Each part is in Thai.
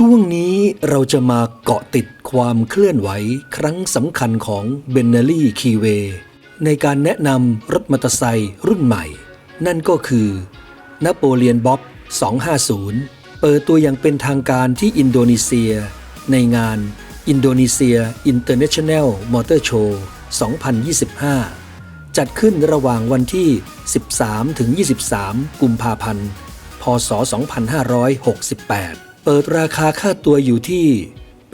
ช่วงนี้เราจะมาเกาะติดความเคลื่อนไหวครั้งสำคัญของเบนเนลี่คีเวในการแนะนำรถมอเตอร์ไซค์รุ่นใหม่ นั่นก็คือนโปเลียนบ๊อบ 250 เปิดตัวอย่างเป็นทางการที่อินโดนีเซีย ในงานอินโดนีเซีย International Motor Show 2025 จัดขึ้นระหว่างวันที่ 13ถึง23 กุมภาพันธ์ พศ 2568 เปิดราคาค่าตัวอยู่ที่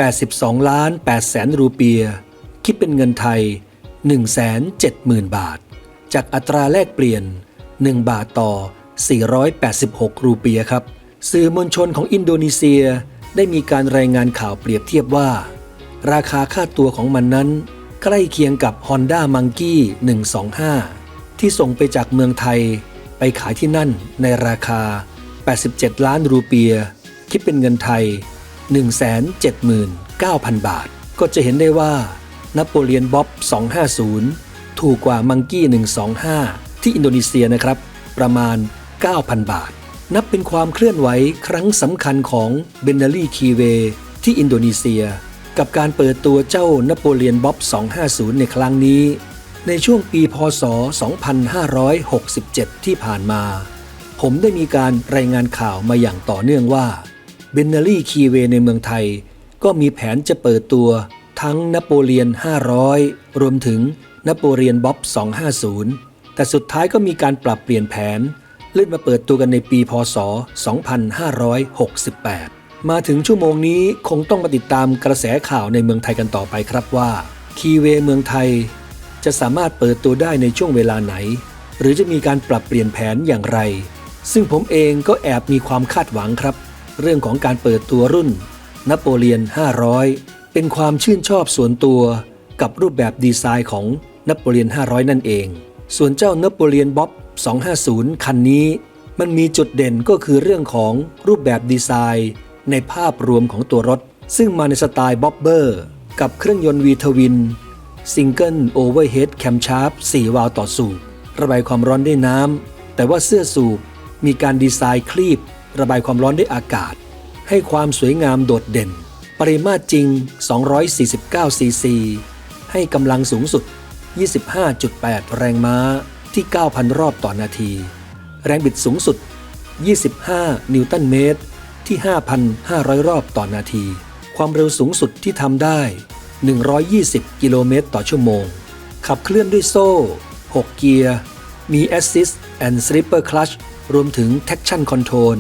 82 ล้าน8แสนรูเปีย คิดเป็นเงินไทย 170,000 บาท จากอัตราแลกเปลี่ยน 1 บาทต่อ 486 รูเปียครับ สื่อมวลชนของอินโดนีเซียได้มีการรายงานข่าวเปรียบเทียบว่า ราคาค่าตัวของมันนั้น ใกล้เคียงกับ Honda Monkey 125 ที่ส่งไปจากเมืองไทย ไปขายที่นั่นในราคา 87 ล้านรูเปีย คิดเป็นเงินไทย 179,000 บาท ก็จะเห็นได้ว่านโปเลียนบ๊อบ 250 ถูกกว่ามังกี้ 125 ที่อินโดนีเซียนะครับ ประมาณ 9,000 บาท นับเป็นความเคลื่อนไหวครั้งสำคัญของเบนเนลี่คีเวที่อินโดนีเซีย กับการเปิดตัวเจ้านโปเลียนบ๊อบ 250 ในครั้งนี้ ในช่วงปีพศ 2567 ที่ผ่านมา ผมได้มีการรายงานข่าวมาอย่างต่อเนื่องว่า เบนเนลี่คีเวในเมืองไทย ก็มีแผนจะเปิดตัวทั้งนโปเลียน 500 รวมถึงนโปเลียนบ๊อบ 250 แต่สุดท้ายก็มีการปรับเปลี่ยนแผน เลื่อนมาเปิดตัวกันในปีพศ 2568 มาถึงชั่วโมงนี้คงต้องมาติดตามกระแสข่าวในเมืองไทยกันต่อไปครับว่า คีเวเมืองไทย จะสามารถเปิดตัวได้ในช่วงเวลาไหน หรือจะมีการปรับเปลี่ยนแผนอย่างไร ซึ่งผมเองก็แอบมีความคาดหวังครับ เรื่องของการเปิดตัวรุ่นนโปเลียน 500 เป็นความชื่นชอบส่วนตัวกับรูปแบบดีไซน์ของนโปเลียน 500 นั่นเอง ส่วนเจ้านโปเลียนบ๊อบ 250 คันนี้ มันมีจุดเด่นก็คือเรื่องของรูปแบบดีไซน์ในภาพรวมของตัวรถ ซึ่งมาในสไตล์บ๊อบเบอร์กับเครื่องยนต์วีทวินซิงเกิลโอเวอร์เฮดแคมชาร์ป4วาล์วต่อสูบระบายความร้อนด้วยน้ำแต่ว่าเสื้อสูบมีการดีไซน์คลีบ ระบายความร้อนด้วยอากาศ ให้ความสวยงามโดดเด่น ปริมาตรจริง 249 ซีซี ให้กำลังสูงสุด 25.8 แรงม้าที่ 9,000 รอบต่อนาที แรงบิดสูงสุด 25 นิวตันเมตร ที่ 5,500 รอบต่อนาที ความเร็วสูงสุดที่ทำได้ 120 กิโลเมตรต่อชั่วโมง ขับเคลื่อนด้วยโซ่ 6 เกียร์ มี Assist and Slipper Clutch รวมถึง Traction Control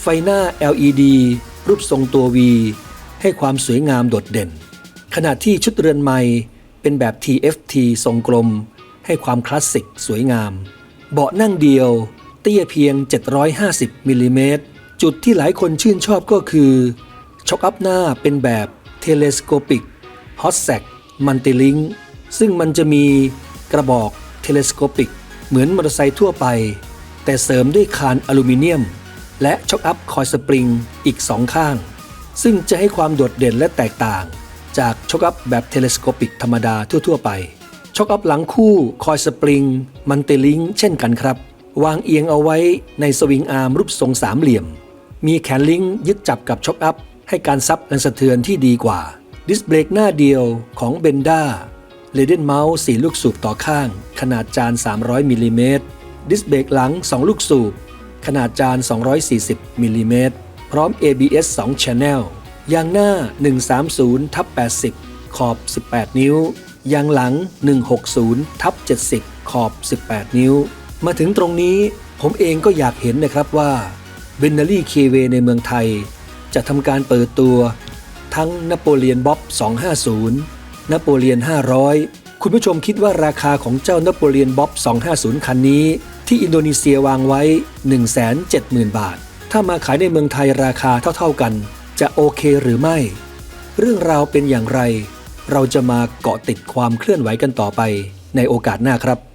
ไฟหน้า LED รูปทรงตัว V ให้ความสวยงามโดดเด่น ขณะที่ชุดเรือนไม้เป็นแบบ TFT ทรงกลม ให้ความคลาสสิกสวยงาม เบาะนั่งเดียว เตี้ยเพียง 750มิลลิเมตรจุดที่หลายคนชื่นชอบก็คือช็อคอัพหน้าเป็นแบบเทเลสโคปิกฮอตแซกมันติลิงซึ่งมันจะมีกระบอกเทเลสโคปิกเหมือนมอเตอร์ไซค์ทั่วไป แต่เสริมด้วยคานอลูมิเนียม และช็อคอัพคอยสปริงอีกสองข้าง ซึ่งจะให้ความโดดเด่นและแตกต่าง จากช็อคอัพแบบเทเลสโคปิกธรรมดาทั่ว ๆ ไปช็อคอัพหลังคู่คอยสปริง มันติลิงเช่นกันครับ วางเอียงเอาไว้ในสวิงอาร์มรูปทรงสามเหลี่ยม มีแขนลิงยึดจับกับช็อคอัพให้การซับแรงสะเทือนที่ดีกว่า ดิสเบรกหน้าเดียวของเบนด้าเลเดนเมาส์สีลูกสูบต่อข้าง ขนาดจาน 300มิลลิเมตรดิสเบรกหลัง 2 ลูกสูบ ขนาดจาน 240มิลลิเมตรพร้อม ABS 2 Channel ยางหน้า 130ทับ80 ขอบ 18 นิ้ว ยางหลัง 160ทับ70 ขอบ 18 นิ้ว มาถึงตรงนี้ผมเองก็อยากเห็นนะครับว่าเบนเนลี่เคเวในเมืองไทย จะทำการเปิดตัว ทั้งนโปเลียนบ๊อบ 250 นโปเลียน 500 คุณผู้ชมคิดว่าราคาของเจ้านโปเลียนบ๊อบ 250 คันนี้ ที่อินโดนีเซียวางไว้ 170,000 บาท ถ้ามาขายในเมืองไทยราคาเท่าๆกัน จะโอเคหรือไม่ เรื่องราวเป็นอย่างไร เราจะมาเกาะติดความเคลื่อนไหวกันต่อไปในโอกาสหน้าครับ